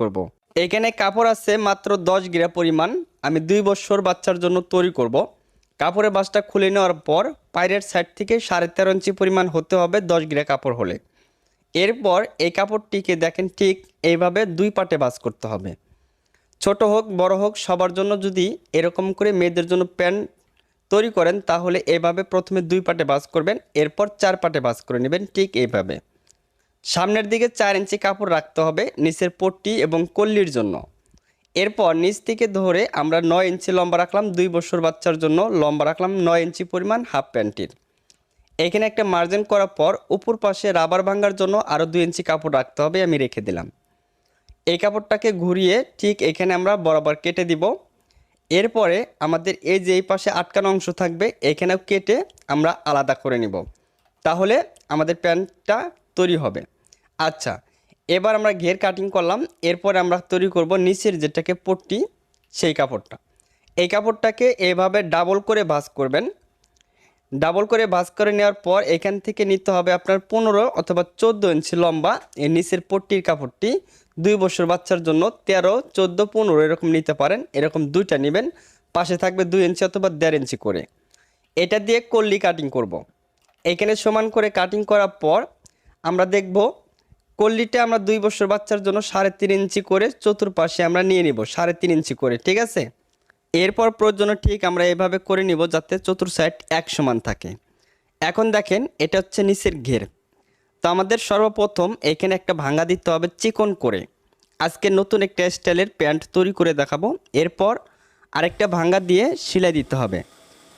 করব। এখানে কাপড় আছে মাত্র দশ গিরা পরিমাণ আমি দুই বছর বাচ্চার জন্য তৈরি করব। কাপড়ের বাসটা খুলে নেওয়ার পর পায়ের সাইড থেকে সাড়ে তেরো ইঞ্চি পরিমাণ হতে হবে দশ গিরা কাপড় হলে এরপর এই কাপড়টিকে দেখেন ঠিক এইভাবে দুই পাটে বাস করতে হবে ছোট হোক, বড় হোক, সবার জন্য যদি এরকম করে মেয়েদের জন্য প্যান্ট তৈরি করেন, তাহলে এভাবে প্রথমে দুই পাটে বাস করবেন, এরপর চার পাটে বাস করে নেবেন ঠিক এইভাবে সামনের দিকে চার ইঞ্চি কাপড় রাখতে হবে নিচের পট্টি এবং কল্লির জন্য। এরপর নিচ থেকে ধরে আমরা নয় ইঞ্চি লম্বা রাখলাম, দুই বছর বাচ্চার জন্য লম্বা রাখলাম, নয় ইঞ্চি পরিমাণ হাফ প্যান্টের। এখানে একটা মার্জিন করার পর উপর পাশে রাবার ভাঙার জন্য আরও দুই ইঞ্চি কাপড় রাখতে হবে, আমি রেখে দিলাম। এই কাপড়টাকে ঘুরিয়ে ঠিক এখানে আমরা বরাবর কেটে দিব। এরপরে আমাদের এই যে এই পাশে আটকানো অংশ থাকবে, এখানেও কেটে আমরা আলাদা করে নিব। তাহলে আমাদের প্যান্টটা তৈরি হবে। আচ্ছা এবার আমরা ঘের কাটিং করলাম, এরপরে আমরা তৈরি করব নিচের যেটাকে পট্টি, সেই কাপড়টা। এই কাপড়টাকে এভাবে ডাবল করে ভাঁজ করবেন। ডাবল করে ভাঁজ করে নেওয়ার পর এখান থেকে নিতে হবে আপনার পনেরো অথবা চোদ্দ ইঞ্চি লম্বা এই নিচের পট্টির কাপড়টি। দুই বছর বাচ্চার জন্য তেরো, চোদ্দ, পনেরো এরকম নিতে পারেন, এরকম দুইটা নেবেন। পাশে থাকবে দুই ইঞ্চি অথবা দেড় ইঞ্চি করে। এটা দিয়ে কল্লি কাটিং করব। এখানে সমান করে কাটিং করার পর আমরা দেখব কল্লিটা আমরা দুই বছর বাচ্চার জন্য সাড়ে তিন ইঞ্চি করে চতুর্পাশে আমরা নিয়ে নিব, সাড়ে তিন ইঞ্চি করে, ঠিক আছে? এরপর প্রয়োজন ঠিক আমরা এভাবে করে নিব যাতে চতুর সাইড এক সমান থাকে। এখন দেখেন, এটা হচ্ছে নিচের ঘের। তো আমাদের সর্বপ্রথম এখানে একটা ভাঙা দিতে হবে চিকন করে। আজকে নতুন একটা স্টাইলের প্যান্ট তৈরি করে দেখাবো। এরপর আরেকটা ভাঙা দিয়ে সেলাই দিতে হবে।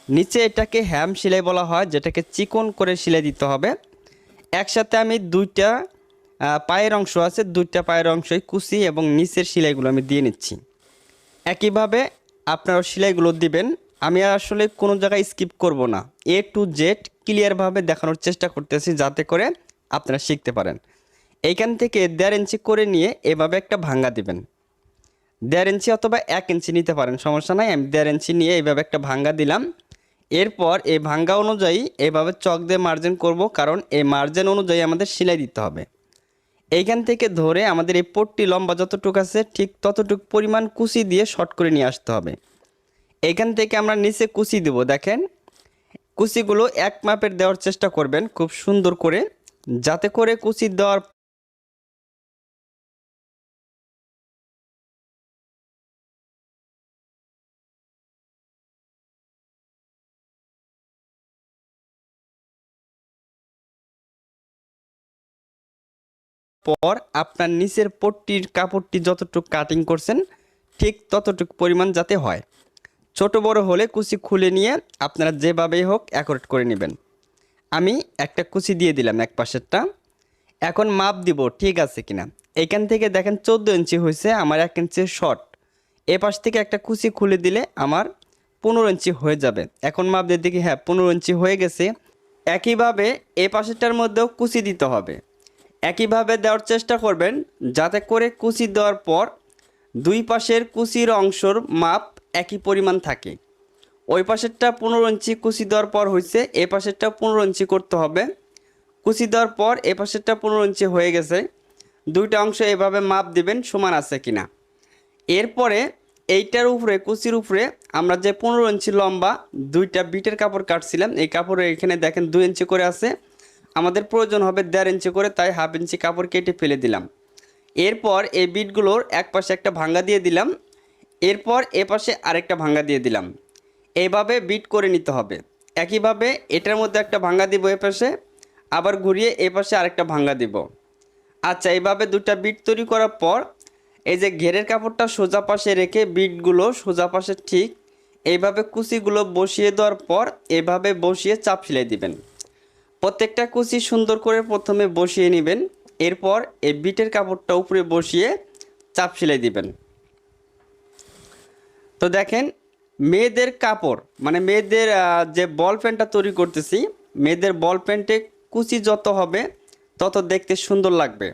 নিচে এটাকে হ্যাম সেলাই বলা হয়, যেটাকে চিকন করে সেলাই দিতে হবে। একসাথে আমি দুইটা পায়ের অংশ আছে, দুইটা পায়ের অংশই কুচি এবং নিচের সেলাইগুলো আমি দিয়ে নিচ্ছি। একইভাবে আপনারা সেলাইগুলো দিবেন। আমি আসলে কোনো জায়গায় স্কিপ করব না। এ টু জেড ক্লিয়ারভাবে দেখানোর চেষ্টা করতেছি যাতে করে আপনারা শিখতে পারেন। এইখান থেকে দেড় ইঞ্চি করে নিয়ে এভাবে একটা ভাঙ্গা দিবেন। দেড় ইঞ্চি অথবা এক ইঞ্চি নিতে পারেন, সমস্যা নাই, আমি দেড় ইঞ্চি নিয়ে এইভাবে একটা ভাঙ্গা দিলাম। এরপর এই ভাঙ্গা অনুযায়ী এভাবে চক দিয়ে মার্জিন করব, কারণ এই মার্জিন অনুযায়ী আমাদের সেলাই দিতে হবে। এইখান থেকে ধরে আমাদের এই পোটটি লম্বা যতটুকু আছে, ঠিক ততটুক পরিমাণ কুচি দিয়ে শর্ট করে নিয়ে আসতে হবে। এইখান থেকে আমরা নিচে কুচি দেব, দেখেন। কুচিগুলো এক মাপের দেওয়ার চেষ্টা করবেন খুব সুন্দর করে, যাতে করে কুচি দেওয়ার পর আপনার নিচের পট্টির কাপড়টি যতটুকু কাটিং করছেন, ঠিক ততটুকু পরিমাণ যাতে হয়। ছোট বড় হলে কুচি খুলে নিয়ে আপনারা যেভাবেই হোক অ্যাকোরেট করে নেবেন। আমি একটা কুচি দিয়ে দিলাম এক পাশেরটা। এখন মাপ দিব ঠিক আছে কিনা। এখান থেকে দেখেন চোদ্দ ইঞ্চি হয়েছে, আমার এক ইঞ্চি শর্ট এ পাশ থেকে একটা কুচি খুলে দিলে আমার পনেরো ইঞ্চি হয়ে যাবে। এখন মাপ দিয়ে দেখি হ্যাঁ পনেরো ইঞ্চি হয়ে গেছে। একইভাবে এ পাশেরটার মধ্যেও কুচি দিতে হবে। একইভাবে দেওয়ার চেষ্টা করবেন, যাতে করে কুচি দেওয়ার পর দুই পাশের কুচির অংশর মাপ একই পরিমাণ থাকে। ওই পাশেরটা পনেরো ইঞ্চি কুচি দেওয়ার পর হয়েছে এ পাশেরটা পনেরো ইঞ্চি করতে হবে। কুচি দেওয়ার পর এ পাশেরটা পনেরো ইঞ্চি হয়ে গেছে। দুইটা অংশ এভাবে মাপ দিবেন, সমান আছে কিনা। এরপরে এইটার উপরে, কুচির উপরে, আমরা যে পনেরো ইঞ্চি লম্বা দুইটা বিটের কাপড় কাটছিলাম, এই কাপড়ে এখানে দেখেন দুই ইঞ্চি করে আছে। আমাদের প্রয়োজন হবে দেড় ইঞ্চি করে, তাই হাফ ইঞ্চি কাপড় কেটে ফেলে দিলাম। এরপর এই বিটগুলোর এক পাশে একটা ভাঙ্গা দিয়ে দিলাম, এরপর এ পাশে আরেকটা ভাঙ্গা দিয়ে দিলাম। এইভাবে বিট করে নিতে হবে। একইভাবে এটার মধ্যে একটা ভাঙ্গা দিব এ পাশে, আবার ঘুরিয়ে এ পাশে আরেকটা ভাঙ্গা দিব। আচ্ছা এইভাবে দুটা বিট তৈরি করার পর, এই যে ঘেরের কাপড়টা সোজা পাশে রেখে বিটগুলো সোজা পাশে ঠিক, এইভাবে কুচিগুলো বসিয়ে দেওয়ার পর, এভাবে বসিয়ে চাপ সেলাই দিবেন। প্রত্যেকটা কুচি সুন্দর করে প্রথমে বসিয়ে নেবেন। এরপর এই বিটের কাপড়টা উপরে বসিয়ে চাপ সেলাই দিবেন। তো দেখেন, মেয়েদের কাপড় মানে মেয়েদের যে বল প্যান্টটা তৈরি করতেছি, মেয়েদের বল প্যান্টে কুচি যত হবে, তত দেখতে সুন্দর লাগবে।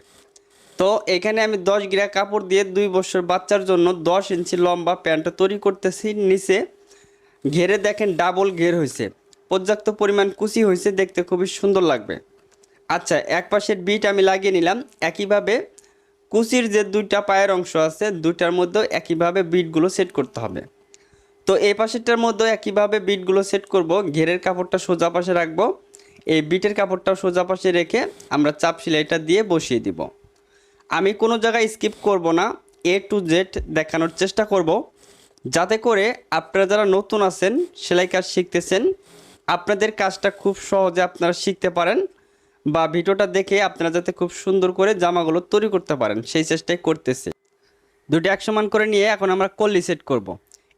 তো এখানে আমি দশ গিরা কাপড় দিয়ে দুই বছর বাচ্চার জন্য দশ ইঞ্চি লম্বা প্যান্টটা তৈরি করতেছি। নিচে ঘেরে দেখেন ডাবল ঘের হয়েছে পর্যাপ্ত পরিমাণ কুচি হয়েছে, দেখতে খুবই সুন্দর লাগবে। আচ্ছা এক পাশের বিট আমি লাগিয়ে নিলাম। একইভাবে কুচির যে দুইটা পায়ের অংশ আছে, দুইটার মধ্যে একইভাবে বিটগুলো সেট করতে হবে। তো এই পাশেরটার মধ্যে একইভাবে বিটগুলো সেট করব। ঘেরের কাপড়টা সোজা পাশে রাখব। এই বিটের কাপড়টাও সোজা পাশে রেখে আমরা চাপ সেলাইটা দিয়ে বসিয়ে দিব। আমি কোনো জায়গায় স্কিপ করব না এ টু জেড দেখানোর চেষ্টা করব। যাতে করে আপনারা যারা নতুন আছেন সেলাই কাজ শিখতেছেন আপনাদের কাজটা খুব সহজে আপনারা শিখতে পারেন বা ভিডিওটা দেখে আপনারা যাতে খুব সুন্দর করে জামাগুলো তৈরি করতে পারেন, সেই চেষ্টাই করতেছে দুটি এক সমান করে নিয়ে এখন আমরা কল্লি সেট করব।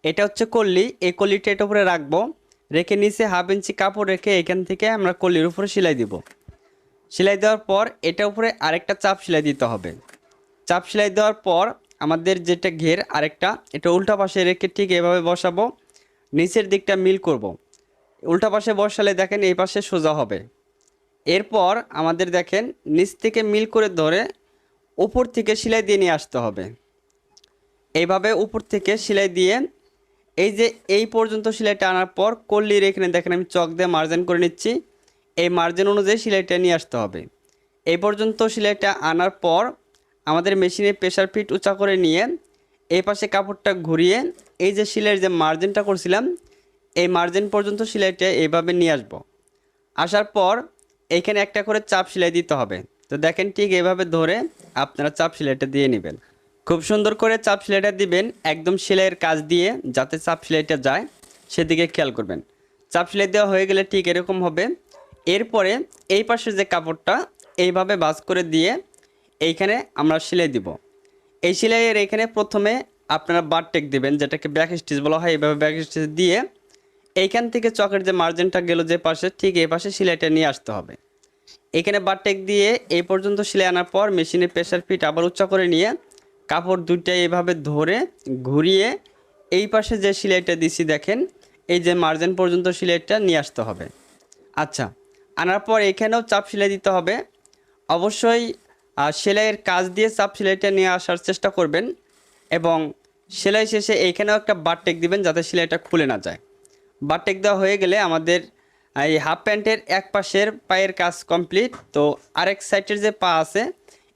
এটা হচ্ছে কল্লি এই কল্লিটা এটা উপরে রাখব, রেখে নিচে হাফ ইঞ্চি কাপড় রেখে এখান থেকে আমরা কল্লির উপরে সেলাই দিব সেলাই দেওয়ার পর এটা উপরে আরেকটা চাপ সেলাই দিতে হবে চাপ সেলাই দেওয়ার পর আমাদের যেটা ঘের আরেকটা, এটা উল্টা পাশে রেখে ঠিক এভাবে বসাবো, নিচের দিকটা মিল করব। উল্টা পাশে বসালে দেখেন এই পাশে সোজা হবে। এরপর আমাদের দেখেন নিচ থেকে মিল করে ধরে উপর থেকে সেলাই দিয়ে নিয়ে আসতে হবে। এইভাবে উপর থেকে সেলাই দিয়ে এই যে এই পর্যন্ত সেলাইটা আনার পর কল্লির এখানে দেখেন আমি চক দিয়ে মার্জিন করে নিচ্ছি। এই মার্জিন অনুযায়ী সেলাইটা নিয়ে আসতে হবে। এই পর্যন্ত সেলাইটা আনার পর আমাদের মেশিনে প্রেশার ফিট উঁচা করে নিয়ে এই পাশে কাপড়টা ঘুরিয়ে এই যে সেলাইয়ের যে মার্জিনটা করছিলাম এই মার্জিন পর্যন্ত সেলাইটা এইভাবে নিয়ে আসব। আসার পর এইখানে একটা করে চাপ সেলাই দিতে হবে। তো দেখেন ঠিক এভাবে ধরে আপনারা চাপ সেলাইটা দিয়ে নেবেন। খুব সুন্দর করে চাপ সেলাইটা দিবেন, একদম সেলাইয়ের কাজ দিয়ে যাতে চাপ সেলাইটা যায়, সেদিকে খেয়াল করবেন। চাপ সেলাই দেওয়া হয়ে গেলে ঠিক এরকম হবে। এরপরে এই পাশে যে কাপড়টা, এইভাবে বাস করে দিয়ে এইখানে আমরা সেলাই দিব। এই সেলাইয়ের এখানে প্রথমে আপনারা বারটেক দিবেন, যেটাকে ব্যাক স্টিচ বলা হয়। এইভাবে ব্যাক স্টিচ দিয়ে এইখান থেকে চকের যে মার্জিনটা গেল যে পাশে, ঠিক এই পাশে সেলাইটা নিয়ে আসতে হবে। এখানে বারটেক দিয়ে এই পর্যন্ত সেলাই আনার পর মেশিনে প্রেশার ফিট আবার উচ্চা করে নিয়ে কাপড় দুইটা এইভাবে ধরে ঘুরিয়ে এই পাশে যে সেলাইটা দিছি দেখেন, এই যে মার্জিন পর্যন্ত সেলাইটা নিয়ে আসতে হবে। আচ্ছা আনার পর এখানেও চাপ সেলাই দিতে হবে। অবশ্যই সেলাইয়ের কাজ দিয়ে চাপ সেলাইটা নিয়ে আসার চেষ্টা করবেন এবং সেলাই শেষে এইখানেও একটা বারটেক দিবেন যাতে সেলাইটা খুলে না যায়। বারটেক দেওয়া হয়ে গেলে আমাদের, এই হাফ প্যান্টের এক পাশের পায়ের কাজ কমপ্লিট। তো আরেক সাইডের যে পা আছে,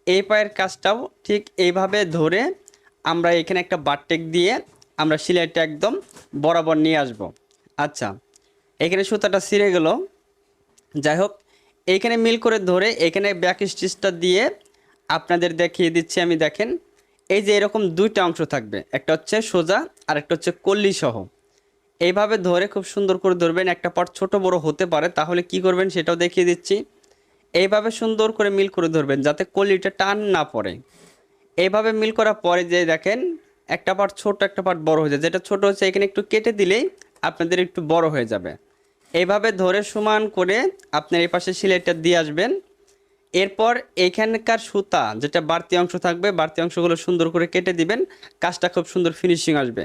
এই পায়ের কাজটাও ঠিক এইভাবে ধরে আমরা এখানে একটা বারটেক দিয়ে আমরা সিলাইটা একদম বরাবর নিয়ে আসব। আচ্ছা এখানে সুতাটা ছিঁড়ে গেল। যাই হোক এইখানে মিল করে ধরে এখানে ব্যাক স্টিচটা দিয়ে আপনাদের দেখিয়ে দিচ্ছি আমি, দেখেন। এই যে এরকম দুইটা অংশ থাকবে, একটা হচ্ছে সোজা আর একটা হচ্ছে কল্লি সহ। এইভাবে ধরে খুব সুন্দর করে ধরবেন, একটা পার্ট ছোট বড় হতে পারে, তাহলে কি করবেন সেটাও দেখিয়ে দিচ্ছি। এইভাবে সুন্দর করে মিল করে ধরবেন, যাতে কলিটা টান না পড়ে। এইভাবে মিল করার পরে যে দেখেন, একটা পাট ছোট, একটা পাট বড় হয়ে যায়। যেটা ছোট হচ্ছে, এখানে একটু কেটে দিলেই আপনাদের একটু বড় হয়ে যাবে। এইভাবে ধরে সমান করে আপনার এই পাশে সিলাইটা দিয়ে আসবেন। এরপর এখানকার সুতা, যেটা বাড়তি অংশ থাকবে, বাড়তি অংশগুলো সুন্দর করে কেটে দিবেন। কাজটা খুব সুন্দর ফিনিশিং আসবে।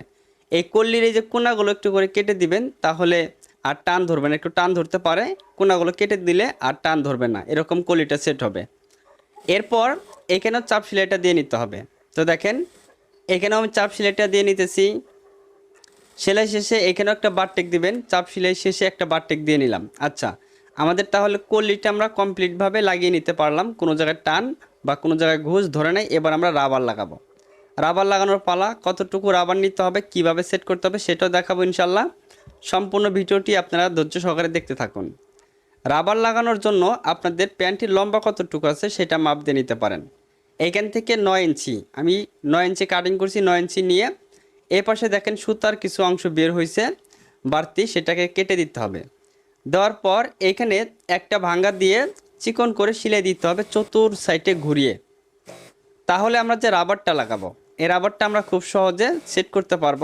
এই কল্লির এই যে কোনাগুলো একটু করে কেটে দিবেন, তাহলে আর টান ধরবে না, একটু টান ধরতে পারে, কোনাগুলো কেটে দিলে আর টান ধরবে না, এরকম কলিটা সেট হবে। এরপর এখানেও চাপ সেলাইটা দিয়ে নিতে হবে। তো দেখেন, এখানেও আমি চাপ সেলাইটা দিয়ে নিতেছি। সেলাই শেষে এখানেও একটা বারটেক দিবেন, চাপ সেলাই শেষে একটা বারটেক দিয়ে নিলাম। আচ্ছা আমাদের তাহলে কল্লিটা আমরা কমপ্লিটভাবে লাগিয়ে নিতে পারলাম, কোনো জায়গায় টান বা কোনো জায়গায় ঘুষ ধরে নেই, এবার আমরা রাবার লাগাবো। রাবার লাগানোর পালা, কতটুকু রাবার নিতে হবে, কীভাবে সেট করতে হবে সেটাও দেখাবো ইনশাল্লাহ সম্পূর্ণ ভিডিওটি আপনারা ধৈর্য সহকারে দেখতে থাকুন। রাবার লাগানোর জন্য আপনাদের প্যান্টটির লম্বা কতটুকু আছে সেটা মাপ দিয়ে নিতে পারেন। এইখান থেকে নয় ইঞ্চি, আমি নয় ইঞ্চি কাটিং করছি, নয় ইঞ্চি নিয়ে। এ পাশে দেখেন সুতার কিছু অংশ বের হয়েছে বাড়তি সেটাকে কেটে দিতে হবে। দেওয়ার পর এখানে একটা ভাঙ্গা দিয়ে চিকন করে সিলাই দিতে হবে চতুর সাইডে ঘুরিয়ে। তাহলে আমরা যে রাবারটা লাগাবো এই রাবারটা আমরা খুব সহজে সেট করতে পারব।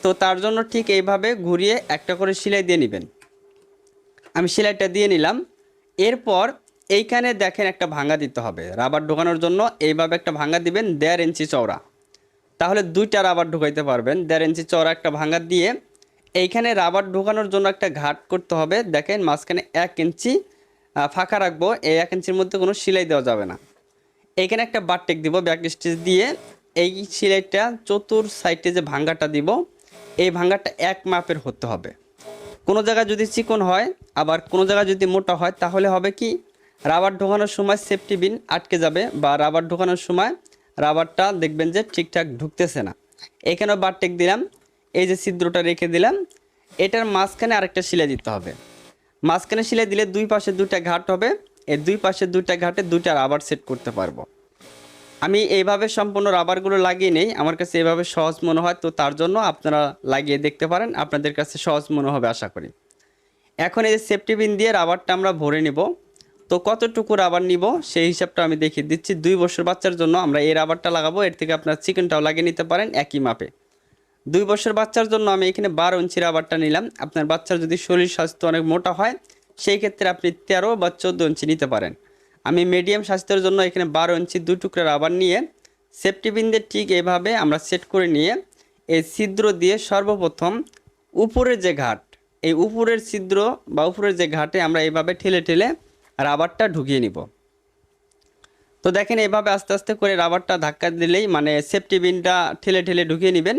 তো তার জন্য ঠিক এইভাবে ঘুরিয়ে একটা করে সেলাই দিয়ে নেবেন। আমি সেলাইটা দিয়ে নিলাম। এরপর এইখানে দেখেন একটা ভাঙা দিতে হবে। রাবার ঢোকানোর জন্য এইভাবে একটা ভাঙা দিবেন দেড় ইঞ্চি চওড়া। তাহলে দুইটা রাবার ঢোকাইতে পারবেন। দেড় ইঞ্চি চওড়া একটা ভাঙা দিয়ে এইখানে রাবার ঢোকানোর জন্য একটা ঘাট করতে হবে। দেখেন মাঝখানে এক ইঞ্চি ফাঁকা রাখব। এই এক ইঞ্চির মধ্যে কোনো সেলাই দেওয়া যাবে না। এখানে একটা বারটেক দিব ব্যাক স্টিচ দিয়ে। এই সেলাইটা চতুর সাইডে যে ভাঙ্গাটা দিব, এই ভাঙ্গাটা এক মাপের হতে হবে। কোনো জায়গায় যদি চিকন হয়, আবার কোনো জায়গায় যদি মোটা হয়, তাহলে হবে কি, রাবার ঢোকানোর সময় সেফটি বিন আটকে যাবে বা রাবার ঢোকানোর সময় রাবারটা দেখবেন যে ঠিকঠাক ঢুকতেছে না। এখানেও বারটেক দিলাম, এই যে ছিদ্রটা রেখে দিলাম, এটার মাঝখানে আরেকটা শিলা দিতে হবে। মাঝখানে শিলা দিলে দুই পাশে দুইটা ঘাট হবে, এই দুই পাশে দুইটা ঘাটে দুইটা রাবার সেট করতে পারব। আমি এইভাবে সম্পূর্ণ রাবারগুলো লাগিয়ে নেই। আমার কাছে এইভাবে সহজ মনে হয়, তো তার জন্য আপনারা লাগিয়ে দেখতে পারেন। আপনাদের কাছে সহজ মনে হবে, আশা করি। এখন এই যে সেফটি বিন দিয়ে রাবারটা আমরা ভরে নেব। তো কতটুকু রাবার নিব, সেই হিসাবটা আমি দেখিয়ে দিচ্ছি। দুই বছর বাচ্চার জন্য আমরা এই রাবারটা লাগাবো। এর থেকে আপনার চিকেনটাও লাগিয়ে নিতে পারেন একই মাপে। দুই বছর বাচ্চার জন্য আমি এখানে বারো ইঞ্চি রাবারটা নিলাম। আপনার বাচ্চার যদি শরীর স্বাস্থ্য অনেক মোটা হয়, সেই ক্ষেত্রে আপনি তেরো বা চোদ্দ ইঞ্চি নিতে পারেন। আমি মিডিয়াম স্বাস্থ্যের জন্য এখানে বারো ইঞ্চি দু টুকরা রাবার নিয়ে সেফটি বিন দিয়ে ঠিক এভাবে আমরা সেট করে নিয়ে এই ছিদ্র দিয়ে সর্বপ্রথম উপরের যে ঘাট, এই উপরের ছিদ্র বা উপরের যে ঘাটে আমরা এইভাবে ঠেলে ঠেলে রাবারটা ঢুকিয়ে নিব। তো দেখেন এভাবে আস্তে আস্তে করে রাবারটা ধাক্কা দিলেই মানে সেফটি বিনটা ঠেলে ঠেলে ঢুকিয়ে নেবেন,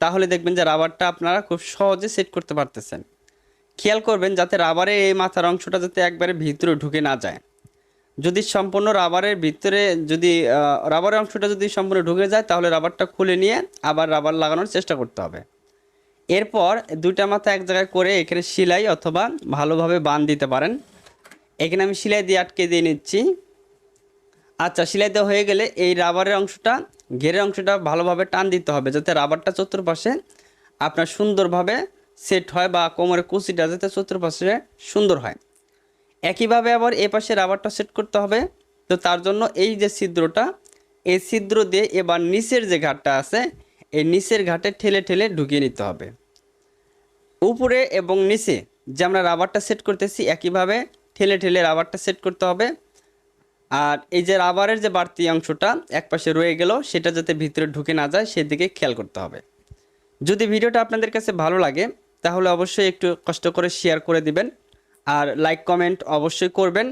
তাহলে দেখবেন যে রাবারটা আপনারা খুব সহজে সেট করতে পারতেছেন। খেয়াল করবেন যাতে রাবারের এই মাথার অংশটা যাতে একবারে ভিতরে ঢুকে না যায়। যদি সম্পূর্ণ রাবারের ভিতরে যদি রাবারের অংশটা যদি সম্পূর্ণ ঢুকে যায়, তাহলে রাবারটা খুলে নিয়ে আবার রাবার লাগানোর চেষ্টা করতে হবে। এরপর দুইটা মাথা এক জায়গায় করে এখানে সেলাই অথবা ভালোভাবে বান দিতে পারেন। এখানে আমি সেলাই দিয়ে আটকে দিয়ে নিচ্ছি। আচ্ছা সেলাই দেওয়া হয়ে গেলে এই রাবারের অংশটা, ঘেরের অংশটা ভালোভাবে টান দিতে হবে, যাতে রাবারটা চতুর্পাশে আপনার সুন্দরভাবে সেট হয় বা কোমরের কুচিটা যাতে চতুর্পাশে সুন্দর হয়। একইভাবে আবার এ পাশে রাবারটা সেট করতে হবে। তো তার জন্য এই যে ছিদ্রটা, এই ছিদ্র দিয়ে এবার নিচের যে ঘাটটা আছে, এই নিচের ঘাটে ঠেলে ঠেলে ঢুকিয়ে নিতে হবে। উপরে এবং নিচে যে আমরা রাবারটা সেট করতেছি, একইভাবে ঠেলে ঠেলে রাবারটা সেট করতে হবে। আর এই যে রাবারের যে বাড়তি অংশটা একপাশে রয়ে গেল, সেটা যাতে ভিতরে ঢুকে না যায়, সেদিকে খেয়াল করতে হবে। যদি ভিডিওটা আপনাদের কাছে ভালো লাগে, তাহলে অবশ্যই একটু কষ্ট করে শেয়ার করে দিবেন। আর লাইক কমেন্ট অবশ্যই করবেন।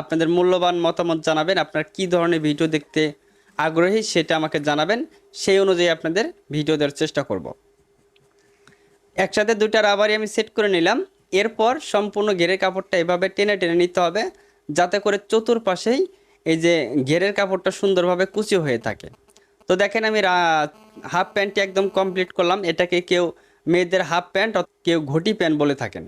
আপনাদের মূল্যবান মতামত জানাবেন, আপনার কি ধরনের ভিডিও দেখতে আগ্রহী সেটা আমাকে জানাবেন। সেই অনুযায়ী আপনাদের ভিডিও দেওয়ার চেষ্টা করব। একসাথে দুইটা রাবারই আমি সেট করে নিলাম। এরপর সম্পূর্ণ ঘেরের কাপড়টা এভাবে টেনে টেনে নিতে হবে, যাতে করে চতুর্পাশেই এই যে ঘেরের কাপড়টা সুন্দরভাবে কুচি হয়ে থাকে। তো দেখেন আমি হাফ প্যান্টটি একদম কমপ্লিট করলাম। এটাকে কেউ মেয়েদের হাফ প্যান্ট কেউ ঘটি প্যান্ট বলে থাকেন।